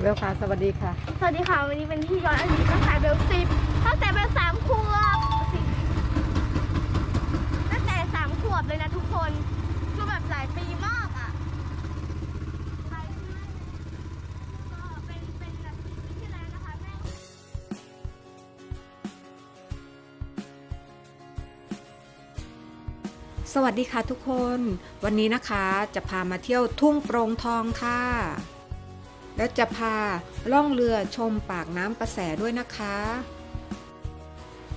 เวลค่ะ สวัสดีค่ะ สวัสดีค่ะ วันนี้เป็นที่ย้อนอดีตตั้งแต่เบลสิบตั้งแต่เบลสามขวบตั้งแต่สามขวบเลยนะทุกคนคือแบบหลายปีมากอะไปก็เป็นเป็นแบบปีที่แล้วนะคะแม่สวัสดีค่ะทุกคน วันนี้นะคะจะพามาเที่ยวทุ่งโปร่งทองค่ะ แล้วจะพาล่องเรือชมปากน้ำประแสด้วยนะคะ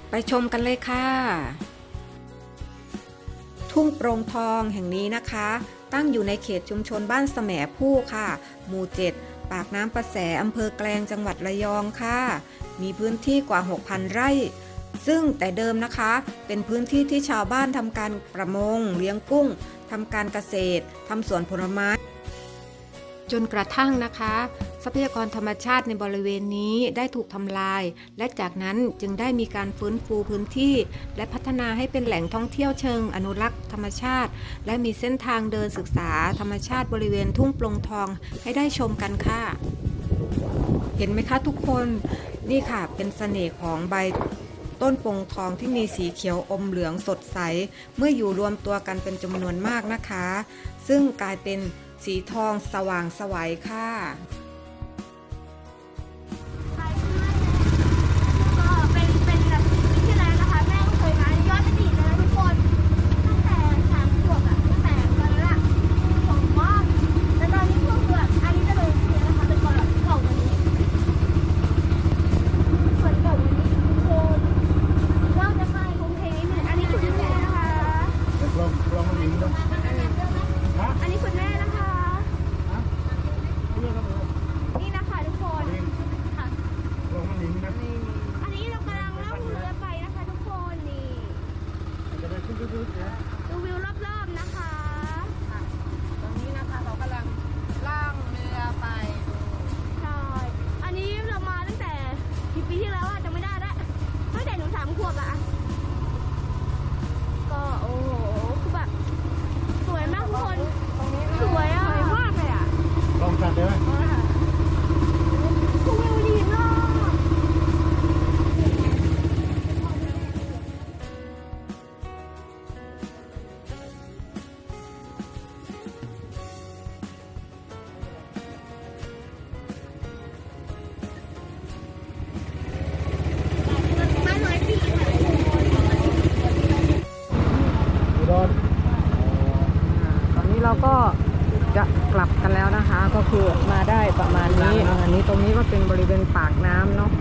ไปชมกันเลยค่ะ ทุ่งโปร่งทองแห่งนี้นะคะ ตั้งอยู่ในเขตชุมชนบ้านแสมผู้ค่ะ หมู่ 7 ปากน้ำประแสอำเภอแกลงจังหวัดระยองค่ะ มีพื้นที่กว่า 6,000 ไร่ซึ่งแต่เดิมนะคะเป็นพื้นที่ที่ชาวบ้านทำการประมง เลี้ยงกุ้งทำการเกษตรทำสวนผลไม้ จนกระทั่งนะคะ ทรัพยากรธรรมชาติในบริเวณนี้ได้ถูกทำลาย และจากนั้นจึงได้มีการฟื้นฟูพื้นที่ และพัฒนาให้เป็นแหล่งท่องเที่ยวเชิงอนุรักษ์ธรรมชาติ และมีเส้นทางเดินศึกษาธรรมชาติบริเวณทุ่งปลงทองให้ได้ชมกันค่ะ เห็นไหมคะทุกคนนี่ค่ะเป็นเสน่ห์ของใบต้นปงทองที่มีสีเขียวอมเหลืองสดใส เมื่ออยู่รวมตัวกันเป็นจำนวนมากนะคะ ซึ่งกลายเป็น สีทองสว่างสวัยค่ะ ก็เป็นเป็นแบบปีที่แล้วนะคะ แม่ก็เคยมาย้อนอดีตเลยนะทุกคน ตั้งแต่สามขวบอะตั้งแต่ตอนนั้นอะผมมากแล้วตอนนี้พวกแบบอันนี้จะเลยเสียนะคะเป็นคนแบบเก่ากว่านี้ส่วนเก่ากว่านี้ทุกคนเราจะไปกรุงเทพนี่อันนี้คุณแม่นะคะ ลองลองมาลิงดูฮะ อันนี้คุณแม่นะคะ เรื่องอะไร นี่นะคะทุกคนค่ะ ลองมาลิงนะ อันนี้เรากำลังล่องเรือไปนะคะทุกคนนี่ จะไเราก็จะกลับกันแล้วนะคะ ก็คือมาได้ประมาณนี้อันนี้ตรงนี้ก็เป็นบริเวณปากน้ำเนาะ